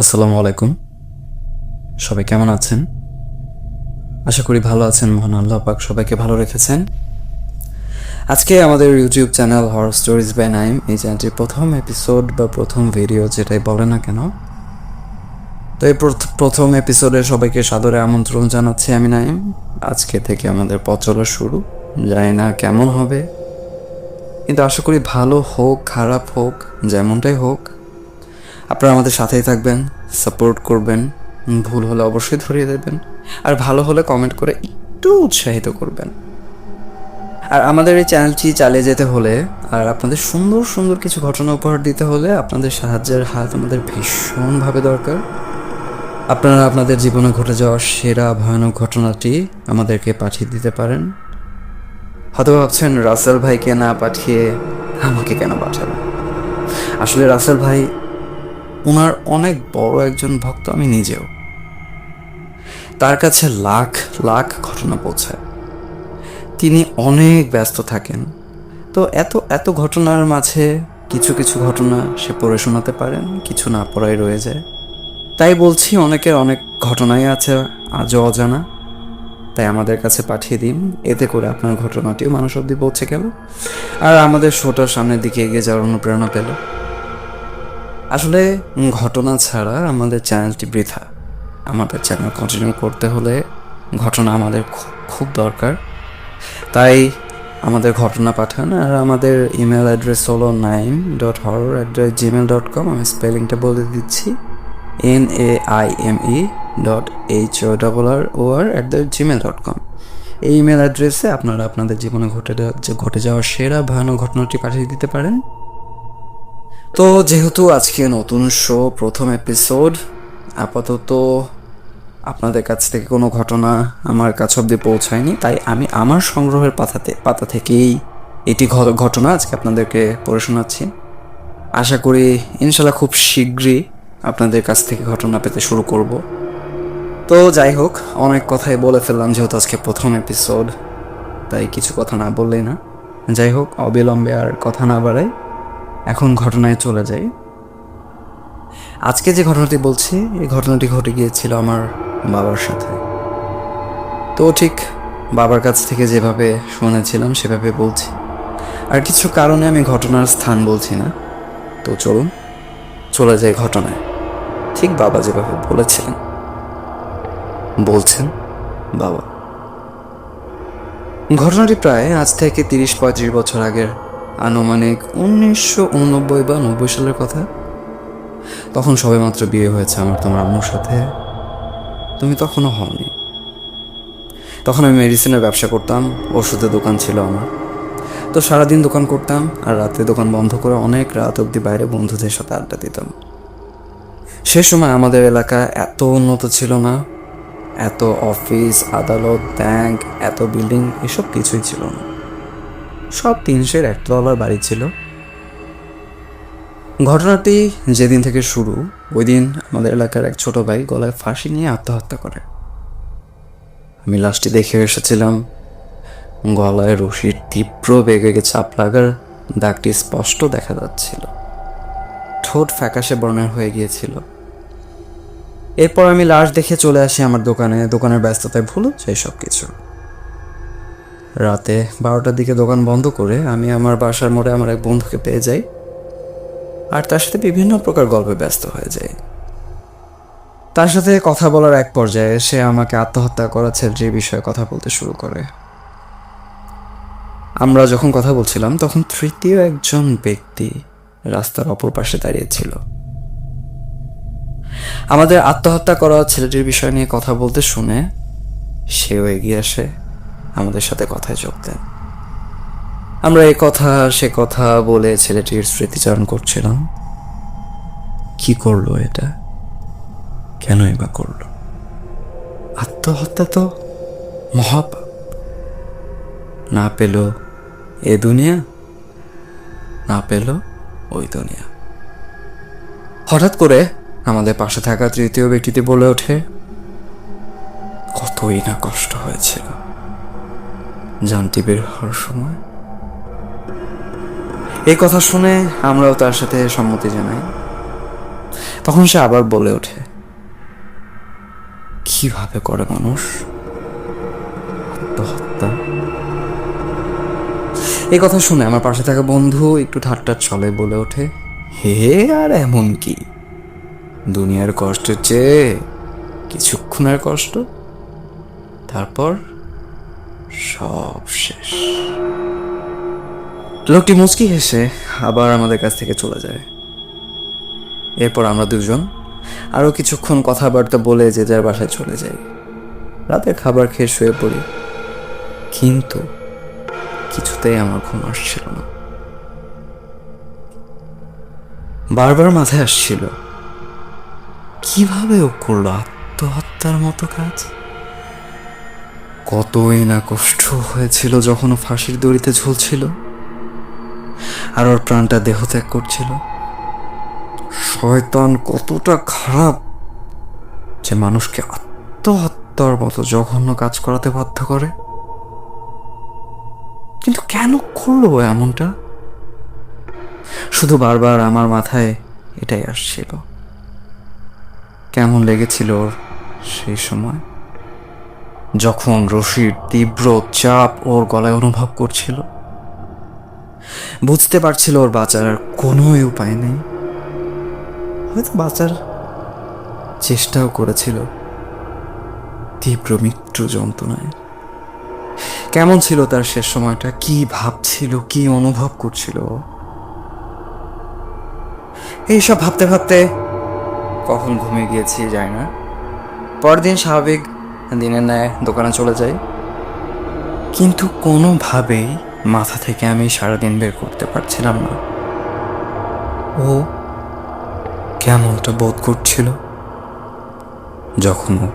আসসালামু আলাইকুম। সবাই কেমন আছেন? আশা করি ভালো আছেন, মহান আল্লাহ পাক সবাইকে ভালো রেখেছেন। আজকে আমাদের YouTube channel horror stories by Naim এই চ্যানেলটির প্রথম এপিসোড বা প্রথম ভিডিও যেটাই বলে না কেন, তো এই প্রথ- প্রথম এপিসোডে সবাইকে সাদরে আমন্ত্রণ জানাচ্ছি আমি নাইম আজকে থেকে আমাদের পথ শুরু। জানি না কেমন হবে। কিন্তু আশা করি ভালো হোক, খারাপ হোক, যেমনটাই হোক আপনারা আমাদের সাথেই থাকবেন সাপোর্ট করবেন, ভুল হলে অবশ্যই ধরিয়ে দেবেন, আর ভালো হলে কমেন্ট করে একটু উৎসাহিত করবেন। আর আমাদের এই চ্যানেলটি চালিয়ে যেতে হলে, আর আপনাদের সুন্দর সুন্দর কিছু ঘটনা উপহার দিতে হলে আপনাদের সাহায্যের হাত আমাদের ভীষণভাবে দরকার। আপনারা আপনাদের জীবনে ঘটে যাওয়া সেরা ভয়ানক ঘটনাটি আমাদেরকে পাঠিয়ে দিতে পারেন। হয়তো ভাবছেন, রাসেল ভাইকে না পাঠিয়ে আমাকে কেন পাঠাবেন? আসলে রাসেল ভাই ওনার অনেক বড় একজন ভক্ত আমি নিজেও। তার কাছে লাখ লাখ ঘটনা পৌঁছায়। তিনি অনেক ব্যস্ত থাকেন। তো এত এত ঘটনার মাঝে কিছু কিছু ঘটনা সে পড়ে শোনাতে পারেন, কিছু না পড়াই রয়ে যায়। তাই বলছি অনেকের অনেক ঘটনাই আছে আজও অজানা। তাই আমাদের কাছে পাঠিয়ে দিন, এতে করে আপনার ঘটনাটিও মানুষ অব্দি পৌঁছে গেল। আর আমাদের শোটার সামনের দিকে এগিয়ে যাওয়ার অনুপ্রেরণা পেল। আসলে ঘটনা ছাড়া আমাদের চ্যানেলটি বৃথা। আমাদের চ্যানেল কন্টিনিউ করতে হলে ঘটনা আমাদের খুব দরকার। তাই আমাদের ঘটনা পাঠান আর আমাদের ইমেল অ্যাড্রেস হলো Naim dot horror at the Gmail dot com আমি স্পেলিংটা বলে দিচ্ছি। N A I M E dot H O double R O R at the Gmail dot com এই ইমেল অ্যাড্রেসে আপনারা আপনাদের জীবনে ঘটে ঘটে যাওয়া সেরা ভয়ানক ঘটনাটি পাঠিয়ে দিতে পারেন। তো যেহেতু আজকে নতুন শো প্রথম এপিসোড আপাতত আপনাদের কাছ থেকে কোনো ঘটনা আমার কাছ অব্দি পৌঁছায়নি, তাই আমি আমার সংগ্রহের পাতাতে, পাতা থেকেই এটি ঘটনা আজকে আপনাদেরকে পড়ে শোনাচ্ছি। আশা করি ইনশাল্লাহ খুব শীঘ্রই আপনাদের কাছ থেকে ঘটনা পেতে শুরু করব। তো যাই হোক, অনেক কথাই বলে ফেললাম যেহেতু আজকে প্রথম এপিসোড তাই কিছু কথা না বললেই না। যাই হোক, অবিলম্বে আর কথা না বাড়াই। এখন ঘটনায় চলে যাই। আজকে যে ঘটনাটি বলছি, এই ঘটনাটি ঘটে গিয়েছিল আমার বাবার সাথে। তো ঠিক বাবার কাছ থেকে যেভাবে শুনেছিলাম, সেভাবে বলছি। আর কিছু কারণে আমি ঘটনার স্থান বলছি না। তো চলুন, চলে যাই ঘটনায়। ঠিক বাবা যেভাবে বলেছিলেন, বলছেন বাবা। ঘটনাটি প্রায় আজ থেকে তিরিশ পঁয়ত্রিশ বছর আগের আনুমানিক উনিশশো উননব্বই বা নব্বই সালের কথা। তখন সবেমাত্র বিয়ে হয়েছে আমার তোমার আম্মুর সাথে। তুমি তখনও হওনি। তখন আমি মেডিসিনের ব্যবসা করতাম, ওষুধের দোকান ছিল আমার। তো সারাদিন দোকান করতাম আর রাতে দোকান বন্ধ করে অনেক রাত অবধি বাইরে বন্ধুদের সাথে আড্ডা দিতাম। সে সময় আমাদের এলাকা এত উন্নত ছিল না। এত অফিস, আদালত, ব্যাংক, এত বিল্ডিং, এসব কিছুই ছিল না। সব তিনশের একতলার বাড়ি ছিল। ঘটনাটি যেদিন থেকে শুরু, ওই দিন আমাদের এলাকার এক ছোট ভাই গলায় ফাঁসি নিয়ে আত্মহত্যা করে। আমি লাশটি দেখে এসেছিলাম। গলায় রশির তীব্র বেগে চাপ লাগার দাগটি স্পষ্ট দেখা যাচ্ছিল। ঠোঁট ফ্যাকাশে বর্ণের হয়ে গিয়েছিল। এরপর আমি লাশ দেখে চলে আসি আমার দোকানে। দোকানের ব্যস্ততায় ভুলো সেই সব কিছু রাতে বারোটার দিকে দোকান বন্ধ করে আমি আমার বাসার মোড়ে আমার এক বন্ধুকে পেয়ে যাই। আর তার সাথে বিভিন্ন প্রকার গল্পে ব্যস্ত হয়ে যাই। তার সাথে কথা বলার এক পর্যায়ে সে আমাকে আত্মহত্যা করা ছেলেটির বিষয়ে কথা বলতে শুরু করে। আমরা যখন কথা বলছিলাম, তখন তৃতীয় একজন ব্যক্তি রাস্তার অপর পাশে দাঁড়িয়েছিল আমাদের আত্মহত্যা করা ছেলেটির বিষয় নিয়ে কথা বলতে শুনে সেও এগিয়ে আসে। আমাদের সাথে কথায় যোগ দেন। আমরা এ কথা, সে কথা বলে ছেলেটির স্মৃতিচারণ করছিলাম। কি করল এটা? কেনই বা করল? আত্মহত্যা তো মহাপাপ। না পেল এ দুনিয়া, না পেল ওই দুনিয়া। হঠাৎ করে আমাদের পাশে থাকা তৃতীয় ব্যক্তিটি বলে ওঠে, কতই না কষ্ট হয়েছিল। জানটি বের হওয়ার সময়। এই কথা শুনে আমরাও তার সাথে সম্মতি জানাই। তখন সে আবার বলে ওঠে, কীভাবে করে মানুষ আত্মহত্যা? এই কথা শুনে আমার পাশে থাকা বন্ধু একটু ঠাট্টার ছলে বলে ওঠে, হে, আর এমন কি? দুনিয়ার কষ্টের চেয়ে কিছুক্ষণের কষ্ট? তারপর সব শেষ। লোকটি মুচকি হেসে আবার আমাদের কাছ থেকে চলে যায়। এরপর আমরা দুজন আরও কিছুক্ষণ কথাবার্তা বলে যে যার বাসায় চলে যাই। রাতের খাবার খেয়ে শুয়ে পড়ি। কিন্তু কিছুতেই আমার ঘুম আসছিল না। বারবার মাথায় আসছিল, কীভাবে ও করল আত্মহত্যার মতো কাজ? কতই না কষ্ট হয়েছিল যখন ফাঁসির দড়িতে ঝুলছিল আর ওর প্রাণটা দেহ ত্যাগ করছিল। শয়তান কতটা খারাপ যে মানুষকে আত্মহত্যার মতো জঘন্য কাজ করাতে বাধ্য করে। কিন্তু কেন করল এমনটা? শুধু বারবার আমার মাথায় এটাই আসছিল। কেমন লেগেছিল ওর সেই সময়? যখন রশির তীব্র চাপ ওর গলায় অনুভব করছিল, বুঝতে পারছিল ওর বাঁচার কোনোই উপায় নেই। হয়তো বাঁচার চেষ্টাও করেছিল তীব্র মৃত্যু যন্ত্রণায়। কেমন ছিল তার শেষ সময়টা? কি ভাবছিল? কি অনুভব করছিল এইসব ভাবতে ভাবতে কখন ঘুমিয়ে গিয়েছি যায় না। পরদিন স্বাভাবিক দিনের ন্যায় দোকানে চলে যাই। কিন্তু কোনোভাবেই মাথা থেকে আমি সারাদিন বের করতে পারছিলাম না। ও কেমনটা বোধ করছিল? যখন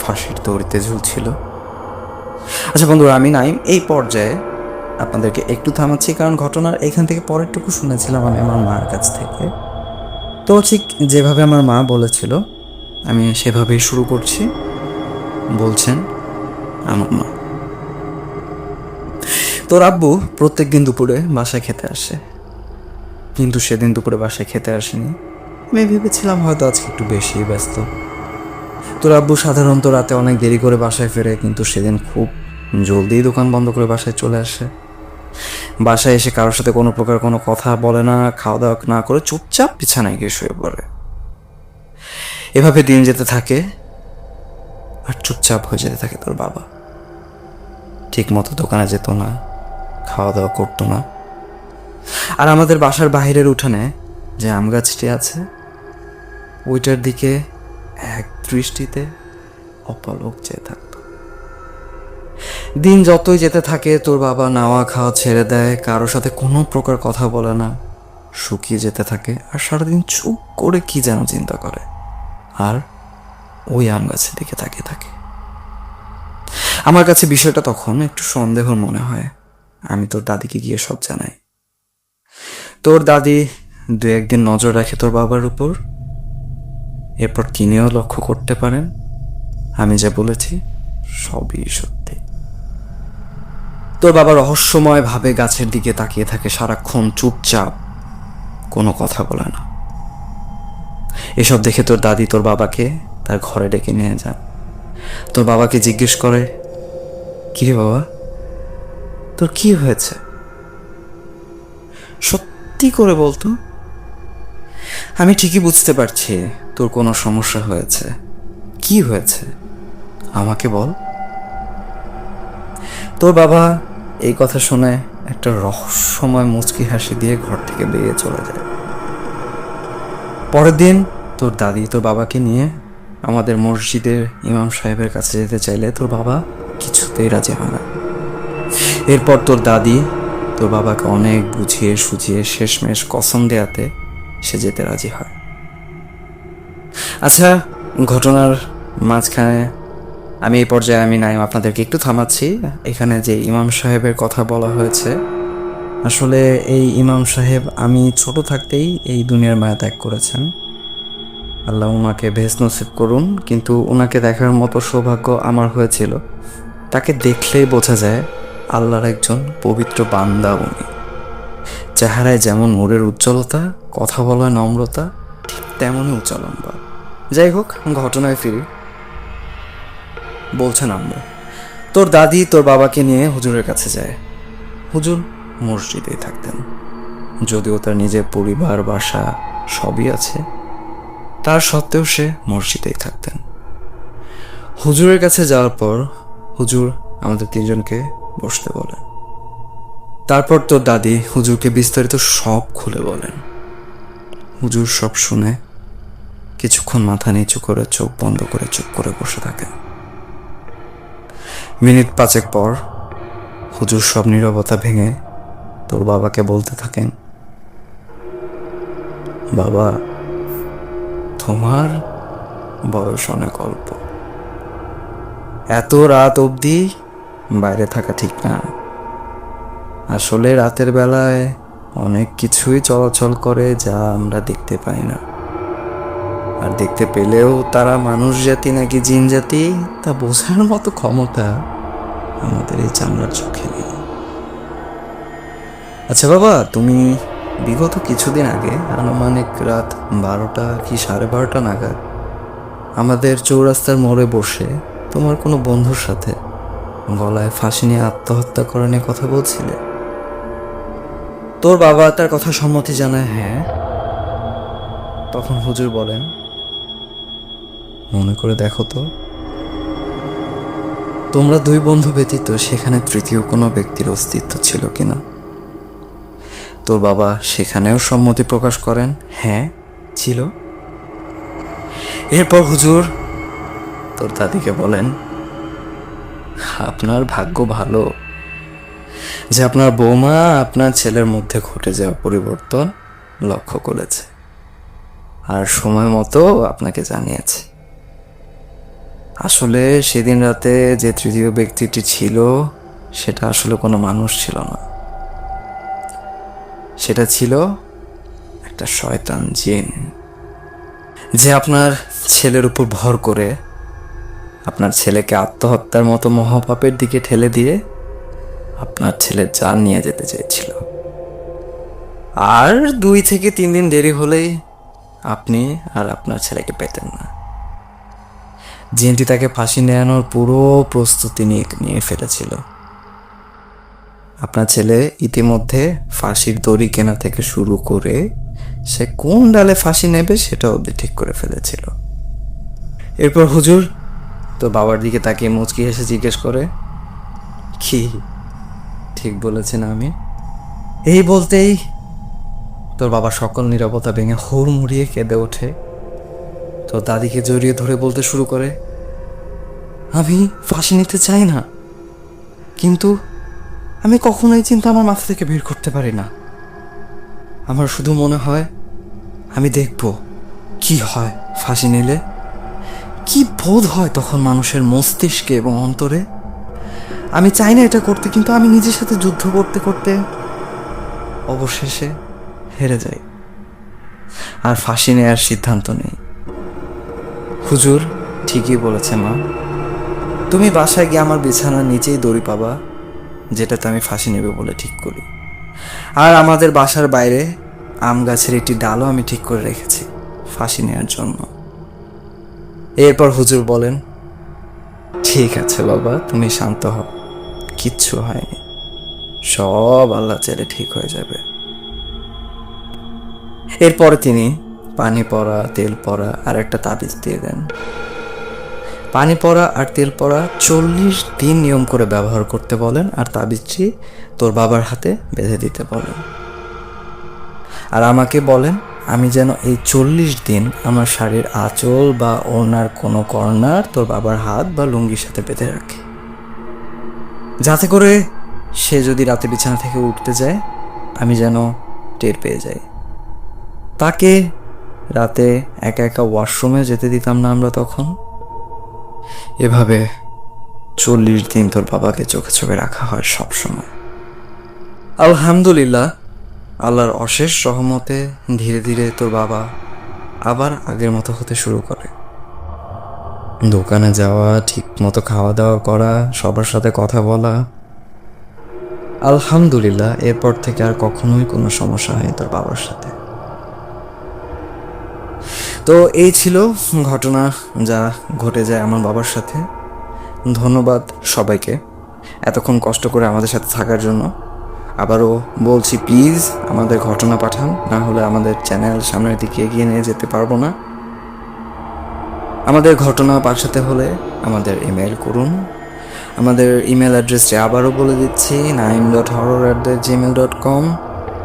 ফাঁসির দড়িতে ঝুলছিল। আচ্ছা বন্ধুরা, আমি নাই এই পর্যায়ে আপনাদেরকে একটু থামাচ্ছি, কারণ ঘটনার এখান থেকে পরেরটুকু শুনেছিলাম আমি আমার মার কাছ থেকে। তো ঠিক যেভাবে আমার মা বলেছিল, আমি সেভাবেই শুরু করছি। বলছেন আমার মা তোর আব্বু প্রত্যেক দিন দুপুরে বাসায় খেতে আসে। কিন্তু সেদিন দুপুরে বাসায় খেতে আসেনি। আমি ভেবেছিলাম হয়তো আজকে একটু বেশি ব্যস্ত। তোর আব্বু সাধারণত রাতে অনেক দেরি করে বাসায় ফেরে, কিন্তু সেদিন খুব জলদি দোকান বন্ধ করে বাসায় চলে আসে। বাসায় এসে কারোর সাথে কোনো প্রকার কোনো কথা বলে না খাওয়া দাওয়া না করে চুপচাপ বিছানায় গিয়ে শুয়ে পড়ে। এভাবে দিন যেতে থাকে আর চুপচাপ হয়ে যেতে থাকে তোর বাবা। ঠিক মতো দোকানে যেত না খাওয়া দাওয়া করতো না। আর আমাদের বাসার বাইরের উঠানে যে আম গাছটি আছে, ওইটার দিকে এক দৃষ্টিতে অপলক চেয়ে থাকতো। দিন যতই যেতে থাকে, তোর বাবা নাওয়া খাওয়া ছেড়ে দেয় কারোর সাথে কোনো প্রকার কথা বলে না, শুকিয়ে যেতে থাকে, আর সারাদিন চুপ করে কি যেন চিন্তা করে। আর ওই আম গাছের দিকে তাকিয়ে থাকে। আমার কাছে বিষয়টা তখন একটু সন্দেহ মনে হয়। আমি তোর দাদিকে গিয়ে সব জানাই। তোর দাদি দু একদিন নজর রাখে তোর বাবার উপর। এরপর তিনিও লক্ষ্য করতে পারেন। আমি যা বলেছি সবই সত্যি। তোর বাবা রহস্যময় ভাবে গাছের দিকে তাকিয়ে থাকে, সারাক্ষণ চুপচাপ, কোনো কথা বলে না। এসব দেখে তোর দাদি তোর বাবাকে তার ঘরে ডেকে নিয়ে যান তোর বাবাকে জিজ্ঞেস করে কিরে বাবা? তোর কি হয়েছে? সত্যি করে বলতো? আমি ঠিকই বুঝতে পারছি তোর কোনো সমস্যা হয়েছে। কি হয়েছে? আমাকে বল। তোর বাবা এই কথা শুনে একটা রহস্যময় মুচকি হাসি দিয়ে ঘর থেকে বেরিয়ে চলে যায়। পরের দিন তোর দাদি তোর বাবাকে নিয়ে আমাদের মসজিদের ইমাম সাহেবের কাছে যেতে চাইলে তোর বাবা কিছুতেই রাজি হয় না। এরপর তোর দাদি তোর বাবাকে অনেক বুঝিয়ে সুঝিয়ে শেষমেশ কসম দেয়াতে সে যেতে রাজি হয়। আচ্ছা ঘটনার মাঝখানে আমি এই পর্যায়ে আমি নাই আপনাদেরকে একটু থামাচ্ছি। এখানে যে ইমাম সাহেবের কথা বলা হয়েছে, আসলে এই ইমাম সাহেব আমি ছোট থাকতেই এই দুনিয়ার মায়া ত্যাগ করেছেন। আল্লাহ ওনাকে ভেজ নসিব করুন, কিন্তু ওনাকে দেখার মতো সৌভাগ্য আমার হয়েছিল। তাকে দেখলেই বোঝা যায় আল্লাহর একজন পবিত্র বান্দা উনি। চেহারায় যেমন নূরের উজ্জ্বলতা, কথা বলার নম্রতা, ঠিক তেমনই উঁচা লম্বা যাই হোক ঘটনায় ফিরি। বলছেন আমরা তোর দাদি তোর বাবাকে নিয়ে হুজুরের কাছে যায়। হুজুর মসজিদেই থাকতেন। যদিও তার নিজের পরিবার, বাসা সবই আছে তার সত্ত্বেও সে মসজিদেই থাকতেন। হুজুরের কাছে যাওয়ার পর হুজুর আমাদের তিনজনকে বসতে বলেন। তারপর তোর দাদি হুজুরকে বিস্তারিত সব খুলে বলেন। হুজুর সব শুনে কিছুক্ষণ মাথা নিচু করে চোখ বন্ধ করে চুপ করে বসে থাকেন। মিনিট পাঁচেক পর হুজুর সব নীরবতা ভেঙে তোর বাবাকে বলতে থাকেন, বাবা তোমার বয়স অনেক অল্প। এত রাত অবধি বাইরে থাকা ঠিক না। আসলে রাতের বেলায় অনেক কিছুই চলাচল করে যা আমরা দেখতে পাই না। আর দেখতে পেলেও তারা মানুষ জাতি নাকি জিন জাতি, তা বোঝার মতো ক্ষমতা আমাদের এই চামড়ার চোখে নেই। আচ্ছা বাবা, তুমি বিগত কিছুদিন আগে, আনুমানিক রাত বারোটা কি সাড়ে বারোটা নাগাদ, আমাদের চৌরাস্তার মোড়ে বসে তোমার কোনো বন্ধুর সাথে গলায় ফাঁসি নিয়ে আত্মহত্যা করে নিয়ে কথা বলছিলে? তোর বাবা তার কথা সম্মতি জানায় হ্যাঁ। তখন হুজুর বলেন, মনে করে দেখো তো, তোমরা দুই বন্ধু ব্যতীত সেখানে তৃতীয় কোনো ব্যক্তির অস্তিত্ব ছিল কিনা? তোর বাবা সেখানেও সম্মতি প্রকাশ করেন? হ্যাঁ ছিল। এরপর হুজুর তোর দাদিকে বলেন আপনার ভাগ্য ভালো। যে আপনার বৌমা আপনার ছেলের মধ্যে ঘটে যাওয়া পরিবর্তন লক্ষ্য করেছে আর সময় মতো আপনাকে জানিয়েছে। আসলে সেদিন রাতে যে তৃতীয় ব্যক্তিটি ছিল সেটা আসলে কোনো মানুষ ছিল না। সেটা ছিল একটা শয়তান জিন, যে আপনার ছেলের উপর ভর করে আপনার ছেলেকে আত্মহত্যার মতো মহাপাপের দিকে ঠেলে দিয়ে আপনার ছেলের জান নিয়ে যেতে চেয়েছিল। আর দুই থেকে তিন দিন দেরি হলেই আপনি আর আপনার ছেলেকে পেতেন না। জিনটি তাকে ফাঁসি নেয়ানোর পুরো প্রস্তুতি নিয়ে নিয়ে ফেলেছিল। আপনার ছেলে ইতিমধ্যে ফাঁসির দড়ি কেনা থেকে শুরু করে সে কোন ডালে ফাঁসি নেবে সেটা অবধি ঠিক করে ফেলেছিল। এরপর হুজুর তো বাবার দিকে তাকিয়ে মুচকি হেসে জিজ্ঞেস করে, কি? ঠিক বলেছেন আমি? এই বলতেই তোর বাবা সকল নিরাপত্তা ভেঙে হুড়মুড়িয়ে কেঁদে ওঠে। তো দাদিকে জড়িয়ে ধরে বলতে শুরু করে, আমি ফাঁসি নিতে চাই না, কিন্তু আমি কখনোই চিন্তা আমার মাথা থেকে বের করতে পারি না। আমার শুধু মনে হয়, আমি দেখব কি হয় ফাঁসি নিলে। কি বোধ হয় তখন মানুষের মস্তিষ্কে এবং অন্তরে। আমি চাই না এটা করতে, কিন্তু আমি নিজের সাথে যুদ্ধ করতে করতে অবশেষে হেরে যাই। আর ফাঁসি নেয়ার সিদ্ধান্ত নেই। হুজুর ঠিকই বলেছে মা। তুমি বাসায় গিয়ে আমার বিছানার নিচেই দড়ি পাবা। যেটাতে আমি ফাঁসি নেবে বলে ঠিক করি। আর আমাদের বাসার বাইরে আম গাছের একটি ডালও আমি ঠিক করে রেখেছি ফাঁসি নেওয়ার জন্য। এরপর হুজুর বলেন, ঠিক আছে বাবা, তুমি শান্ত হও। কিচ্ছু হয়নি। সব আল্লাহ চাইলে ঠিক হয়ে যাবে। এরপরে তিনি পানি পড়া, তেল পড়া আর একটা তাবিজ দিয়ে দেন। পানি পড়া আর তেল পড়া চল্লিশ দিন নিয়ম করে ব্যবহার করতে বলেন আর তাবিজটি তোর বাবার হাতে বেঁধে দিতে বলেন। আর আমাকে বলেন, আমি যেন এই চল্লিশ দিন আমার শাড়ির আঁচল বা ওনার কোনো কর্নার তোর বাবার হাত বা লুঙ্গির সাথে বেঁধে রাখি। যাতে করে সে যদি রাতে বিছানা থেকে উঠতে যায়, আমি যেন টের পেয়ে যাই। তাকে রাতে একা একা ওয়াশরুমে যেতে দিতাম না আমরা তখন। এভাবে চল্লিশ দিন তোর বাবাকে চোখে চোখে রাখা হয় সব সময়। আলহামদুলিল্লাহ, আল্লাহর অশেষ রহমতে ধীরে ধীরে তোর বাবা আবার আগের মতো হতে শুরু করে। দোকানে যাওয়া, ঠিক মতো খাওয়া দাওয়া করা, সবার সাথে কথা বলা। আলহামদুলিল্লাহ, এরপর থেকে আর কখনোই কোনো সমস্যা হয়নি তোর বাবার সাথে। তো এই ছিল ঘটনা যা ঘটে যায় আমার বাবার সাথে। ধন্যবাদ সবাইকে। এতক্ষণ কষ্ট করে আমাদের সাথে থাকার জন্য। আবারও বলছি প্লিজ আমাদের ঘটনা পাঠান। না হলে আমাদের চ্যানেল সামনের দিকে এগিয়ে নিয়ে যেতে পারব না। আমাদের ঘটনা পাঠাতে হলে আমাদের ইমেল করুন। আমাদের ইমেল অ্যাড্রেসটি আবারও বলে দিচ্ছি Naim dot horror at the Gmail dot com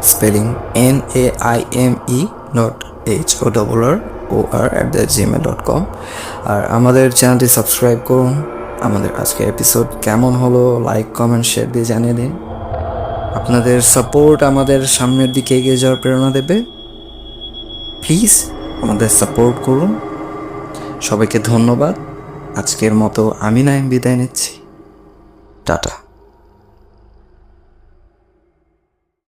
spelling N A I M E dot H O double R O R at the Gmail dot com আর আমাদের চ্যানেলটি সাবস্ক্রাইব করুন। আমাদের আজকের এপিসোড কেমন হলো? লাইক কমেন্ট শেয়ার দিয়ে জানিয়ে দিন। আপনাদের সাপোর্ট আমাদের সামনের দিকে এগিয়ে যাওয়ার প্রেরণা দেবে। প্লিজ আমাদের সাপোর্ট করুন। সবাইকে ধন্যবাদ। আজকের মতো আমি নাইম বিদায় নিচ্ছি। টাটা।